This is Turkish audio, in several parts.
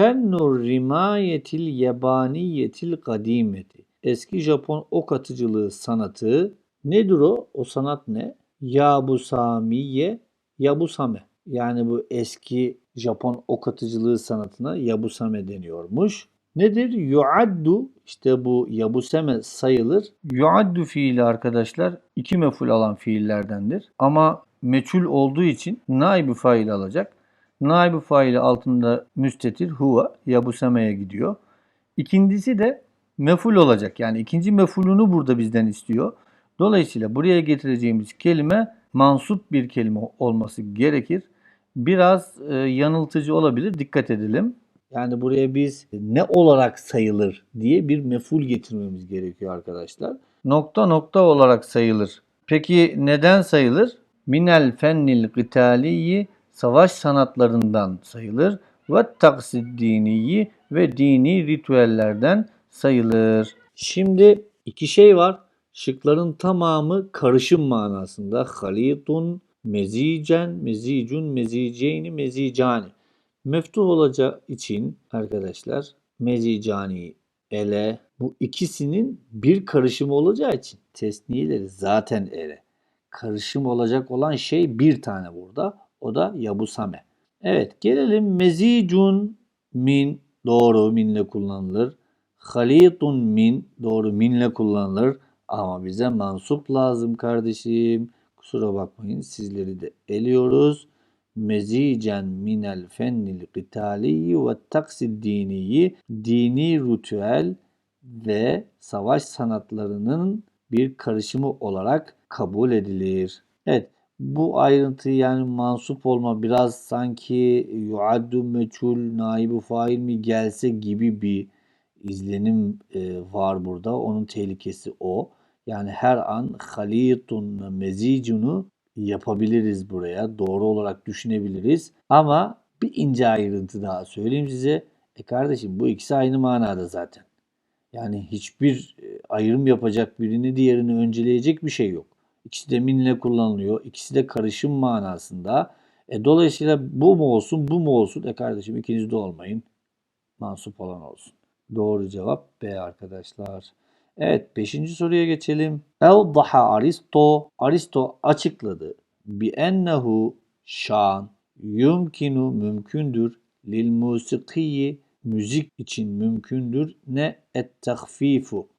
Fennur rimayetil yabaniyetil kadimeti. Eski Japon ok atıcılığı sanatı nedir o? O sanat ne? Yabusamiye, Yabusame. Yani bu eski Japon ok atıcılığı sanatına Yabusame deniyormuş. Nedir? Yuaddu işte bu Yabusame sayılır. Yuaddu fiili arkadaşlar iki meful alan fiillerdendir. Ama meçhul olduğu için naibi fail alacak. Naibi faili altında müstetir huve Yabusame'ye gidiyor. İkincisi de meful olacak. Yani ikinci mefulunu burada bizden istiyor. Dolayısıyla buraya getireceğimiz kelime mansup bir kelime olması gerekir. Biraz e, yanıltıcı olabilir. Dikkat edelim. Yani buraya biz ne olarak sayılır diye bir meful getirmemiz gerekiyor arkadaşlar. Nokta nokta olarak sayılır. Peki neden sayılır? Minel fennil gıtaliyi savaş sanatlarından sayılır. Ve taksid diniyi ve dini ritüellerden sayılır. Şimdi iki şey var. Şıkların tamamı karışım manasında. Halitun, mezicen, mezicun, meziceyni, mezicani. Meftuh olacağı için arkadaşlar mezicani, ele bu ikisinin bir karışımı olacağı için tesniyeleri zaten ele. Karışım olacak olan şey bir tane burada. O da yabusame. Evet gelelim mezicun min doğru minle kullanılır. Halitun min doğru minle kullanılır. Ama bize mansup lazım kardeşim. Kusura bakmayın sizleri de eliyoruz. Mezicen minel fennil qitaliyi ve taksid diniyi dini ritüel ve savaş sanatlarının bir karışımı olarak kabul edilir. Evet bu ayrıntı yani mansup olma biraz sanki yuaddu meçhul naibu fail mi gelse gibi bir izlenim e, var burada. Onun tehlikesi o. Yani her an halitun mezicunu yapabiliriz buraya. Doğru olarak düşünebiliriz. Ama bir ince ayrıntı daha söyleyeyim size. E kardeşim bu ikisi aynı manada zaten. Yani hiçbir e, ayrım yapacak birini diğerini önceleyecek bir şey yok. İkisi de minle kullanılıyor. İkisi de karışım manasında. E dolayısıyla bu mu olsun bu mu olsun? E kardeşim ikiniz de olmayın. Mansup olan olsun. Doğru cevap B arkadaşlar. Evet 5. soruya geçelim. Evdaha Aristo. Aristo açıkladı. Bi ennehu şan yumkinu mümkündür lil musikiyi müzik için mümkündür ne et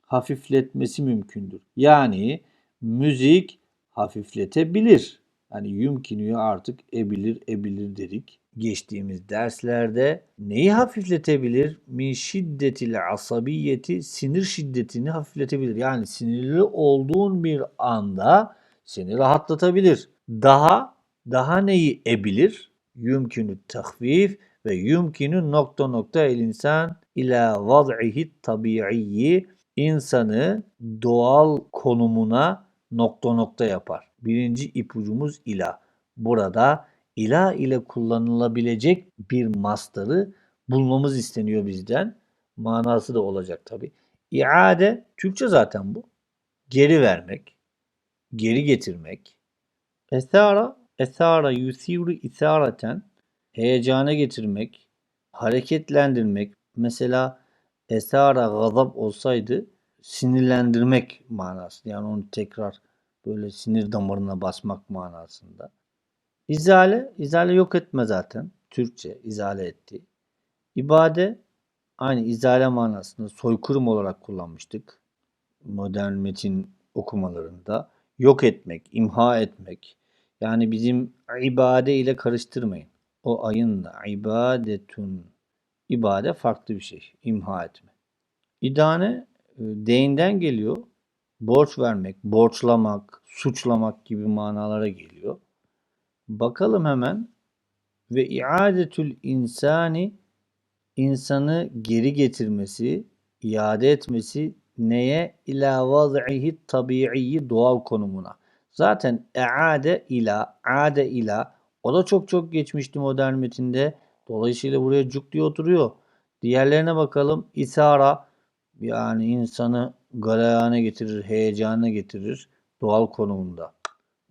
hafifletmesi mümkündür. Yani müzik hafifletebilir. Yani yumkinüyü artık ebilir ebilir dedik. Geçtiğimiz derslerde neyi hafifletebilir? Min şiddetil asabiyeti sinir şiddetini hafifletebilir. Yani sinirli olduğun bir anda seni rahatlatabilir. Daha daha neyi ebilir? Yumkinü tahfif ve yumkinü nokta nokta el insan ila vaz'ihi tabiiyyi insanı doğal konumuna nokta nokta yapar. Birinci ipucumuz ila. Burada ila ile kullanılabilecek bir mastarı bulmamız isteniyor bizden. Manası da olacak tabi. İade Türkçe zaten bu. Geri vermek, geri getirmek. Esara, esara yusiru isareten heyecana getirmek, hareketlendirmek. Mesela esara gazap olsaydı sinirlendirmek manası. Yani onu tekrar böyle sinir damarına basmak manasında. İzale, izale yok etme zaten. Türkçe izale etti. İbade aynı izale manasında soykırım olarak kullanmıştık. Modern metin okumalarında. Yok etmek, imha etmek. Yani bizim ibade ile karıştırmayın. O ayınla ibadetun. İbade farklı bir şey. İmha etme. İdane değinden geliyor. Borç vermek, borçlamak, suçlamak gibi manalara geliyor. Bakalım hemen. Ve iadetül insani insanı geri getirmesi, iade etmesi neye? İlâ vaz'ihi tabiiyyi doğal konumuna. Zaten eade ila, ade ila o da çok çok geçmişti modern metinde. Dolayısıyla buraya cuk diye oturuyor. Diğerlerine bakalım. İsara yani insanı galeyana getirir, heyecana getirir. Doğal konumunda.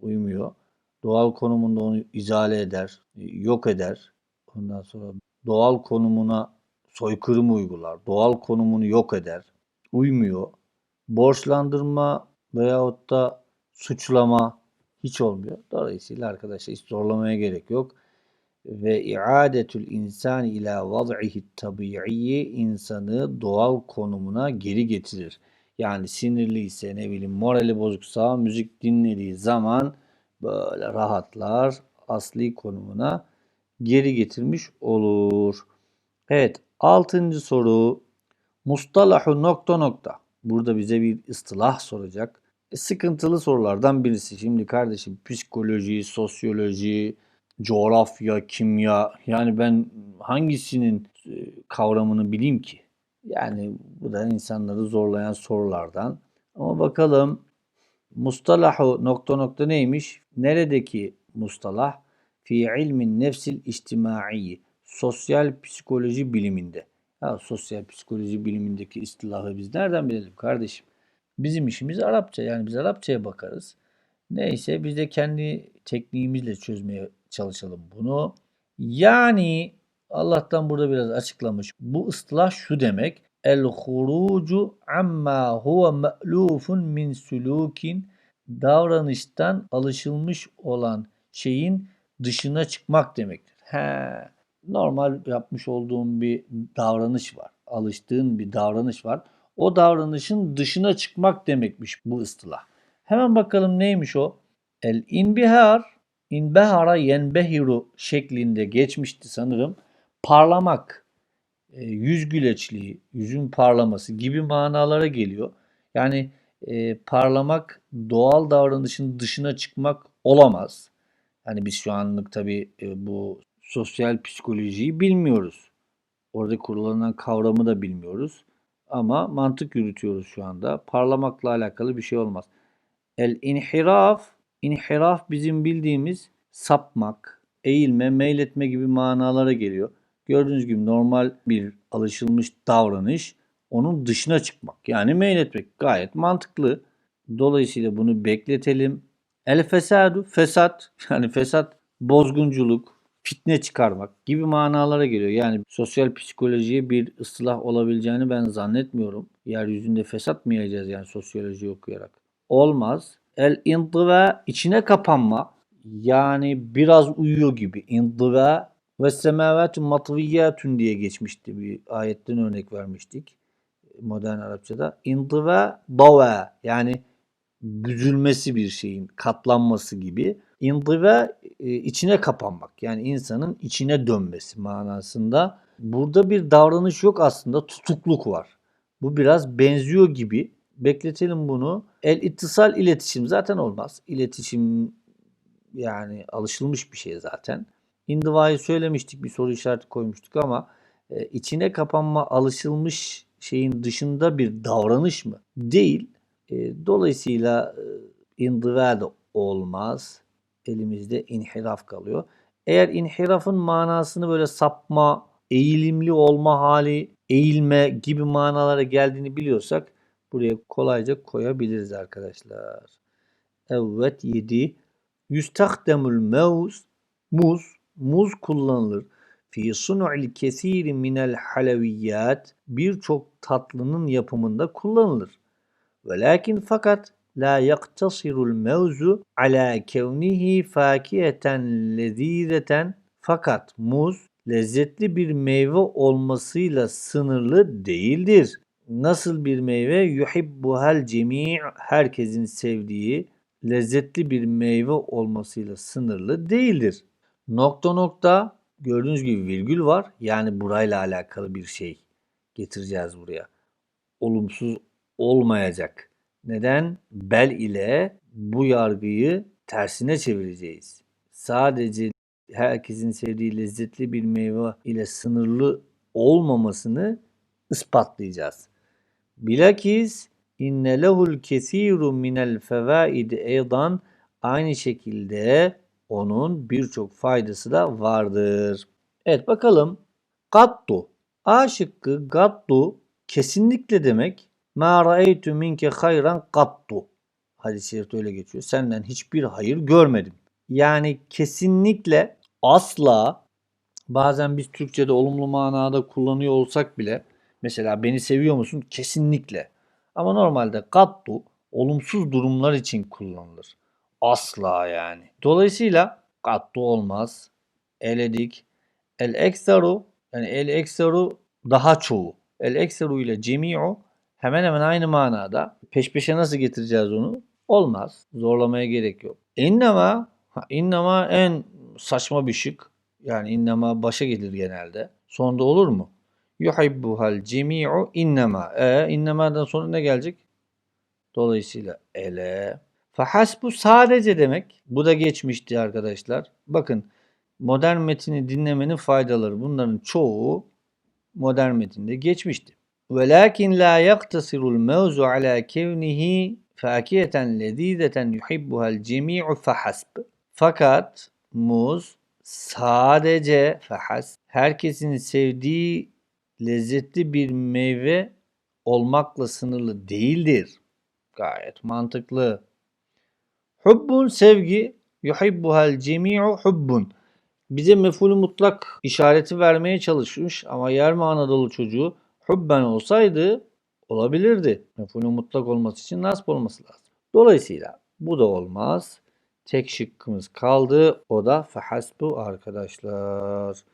Uymuyor. Doğal konumunda onu izale eder, yok eder. Ondan sonra doğal konumuna soykırım uygular, doğal konumunu yok eder, uymuyor. Borçlandırma veyahut da suçlama hiç olmuyor. Dolayısıyla arkadaşlar hiç zorlamaya gerek yok. Ve iadetül insan ila vaz'ihi tabi'i insanı doğal konumuna geri getirir. Yani sinirliyse ne bileyim morali bozuksa müzik dinlediği zaman böyle rahatlar asli konumuna geri getirmiş olur. Evet altıncı soru mustalahu nokta nokta. Burada bize bir ıstılah soracak. E, sıkıntılı sorulardan birisi. Şimdi kardeşim psikoloji, sosyoloji, coğrafya, kimya yani ben hangisinin e, kavramını bileyim ki? Yani bu da insanları zorlayan sorulardan. Ama bakalım mustalahu nokta nokta neymiş? Neredeki mustalah? Fi ilmin nefsil içtimai. Sosyal psikoloji biliminde. Ya sosyal psikoloji bilimindeki istilahı biz nereden bilelim kardeşim? Bizim işimiz Arapça. Yani biz Arapçaya bakarız. Neyse biz de kendi tekniğimizle çözmeye çalışalım bunu. Yani Allah'tan burada biraz açıklamış. Bu ıslah şu demek. El hurucu amma huve me'lufun min sulukin davranıştan alışılmış olan şeyin dışına çıkmak demektir. He, normal yapmış olduğun bir davranış var. Alıştığın bir davranış var. O davranışın dışına çıkmak demekmiş bu ıstılah. Hemen bakalım neymiş o? El inbihar, inbehara yenbehiru şeklinde geçmişti sanırım. Parlamak, e, yüz güleçliği, yüzün parlaması gibi manalara geliyor. Yani e, parlamak doğal davranışın dışına çıkmak olamaz. Hani biz şu anlık tabii e, bu sosyal psikolojiyi bilmiyoruz. Orada kullanılan kavramı da bilmiyoruz. Ama mantık yürütüyoruz şu anda. Parlamakla alakalı bir şey olmaz. El inhiraf, inhiraf bizim bildiğimiz sapmak, eğilme, meyletme gibi manalara geliyor. Gördüğünüz gibi normal bir alışılmış davranış onun dışına çıkmak. Yani meyletmek gayet mantıklı. Dolayısıyla bunu bekletelim. El fesadu, fesat yani fesat bozgunculuk, fitne çıkarmak gibi manalara geliyor. Yani sosyal psikolojiye bir ıslah olabileceğini ben zannetmiyorum. Yeryüzünde fesat mı yiyeceğiz yani sosyoloji okuyarak? Olmaz. El intıva içine kapanma. Yani biraz uyuyor gibi. İntıva ve semavatun matviyyatun diye geçmişti. Bir ayetten örnek vermiştik. Modern Arapçada. İntıva dava yani büzülmesi bir şeyin katlanması gibi. İndive e, içine kapanmak yani insanın içine dönmesi manasında. Burada bir davranış yok aslında tutukluk var. Bu biraz benziyor gibi. Bekletelim bunu. El ittisal iletişim zaten olmaz. İletişim yani alışılmış bir şey zaten. İndivayı söylemiştik bir soru işareti koymuştuk ama e, içine kapanma alışılmış şeyin dışında bir davranış mı? Değil. E, dolayısıyla e, indiva da olmaz. Elimizde inhiraf kalıyor. Eğer inhirafın manasını böyle sapma, eğilimli olma hali, eğilme gibi manalara geldiğini biliyorsak buraya kolayca koyabiliriz arkadaşlar. Evet 7. Yüstahdemul mevz muz muz kullanılır. Fi sunu'il kesiri minel halaviyat birçok tatlının yapımında kullanılır. Velakin fakat la yaktasirul mevzu ala kevnihi fakiyeten lezizeten fakat muz lezzetli bir meyve olmasıyla sınırlı değildir. Nasıl bir meyve? Yuhibbuhel cemi' herkesin sevdiği lezzetli bir meyve olmasıyla sınırlı değildir. Nokta nokta gördüğünüz gibi virgül var. Yani burayla alakalı bir şey getireceğiz buraya. Olumsuz olmayacak. Neden? Bel ile bu yargıyı tersine çevireceğiz. Sadece herkesin sevdiği lezzetli bir meyve ile sınırlı olmamasını ispatlayacağız. Bilakis inne lehul kesiru minel fevaid eydan aynı şekilde onun birçok faydası da vardır. Evet bakalım. Gattu. A şıkkı gattu kesinlikle demek Ma ra'eytu minke hayran kattu. Hadis-i şerifte öyle geçiyor. Senden hiçbir hayır görmedim. Yani kesinlikle asla bazen biz Türkçe'de olumlu manada kullanıyor olsak bile mesela beni seviyor musun? Kesinlikle. Ama normalde kattu olumsuz durumlar için kullanılır. Asla yani. Dolayısıyla kattu olmaz. Eledik. El ekseru yani el ekseru daha çoğu. El ekseru ile cemi'u hemen hemen aynı manada. Peş peşe nasıl getireceğiz onu? Olmaz. Zorlamaya gerek yok. İnnema innema en saçma bir şık. Yani innema başa gelir genelde. Sonunda olur mu? Yuhibbuhal cemi'u innema. E innemadan sonra ne gelecek? Dolayısıyla ele. Fahasbu sadece demek. Bu da geçmişti arkadaşlar. Bakın modern metini dinlemenin faydaları. Bunların çoğu modern metinde geçmişti. Velakin la yaktasirul mevzu ala kevnihi fakiyeten lezizeten yuhibbuhal cemi'u fahasb. Fakat muz sadece fahas herkesin sevdiği lezzetli bir meyve olmakla sınırlı değildir. Gayet mantıklı. Hubbun sevgi, yuhibbuhal cemi'u hubbun. Bize mef'ulü mutlak işareti vermeye çalışmış ama yer mi Anadolu çocuğu hubben olsaydı olabilirdi. Mef'ulü mutlak olması için nasip olması lazım. Dolayısıyla bu da olmaz. Tek şıkkımız kaldı. O da fehasbu arkadaşlar.